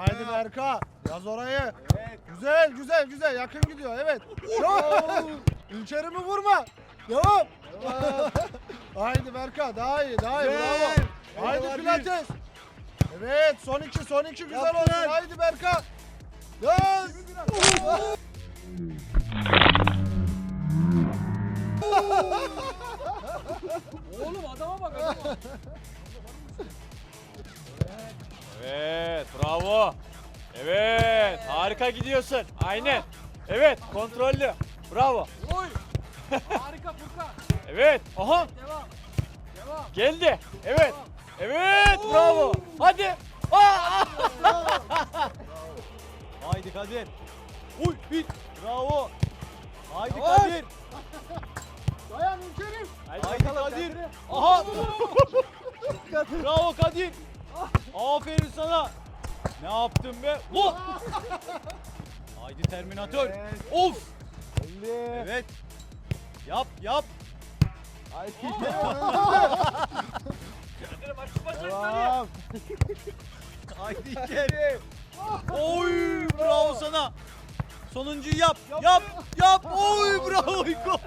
Haydi Berka. Yaz orayı. Güzel güzel güzel yakın gidiyor evet. İlçeri mi vurma? Devam. Haydi Berka daha iyi daha iyi bravo. Haydi Pilates. Evet son iki son iki güzel Yaptın. olsun. Haydi Berka. Yaz. Oğlum adama bak adama. Bravo. Evet harika gidiyorsun. Aynen. Evet kontrollü. Bravo. Oy. Harika Furkan. Evet. Aha Devam. Devam. geldi. Evet. Evet bravo. Hadi. Aa! Haydi Kadir. Uy bit. Bravo. Haydi Yavaş. Kadir. Dayan İlçerim. Haydi Kadir. Aha. Bravo Kadir. Aferin sana. Ne yaptın be? Oh! Haydi Terminator. Of. Evet. Yap yap. Devam. Haydi içeri. Oy bravo sana. Sonuncuyu yap. Yap. Yap. Oy bravo İko.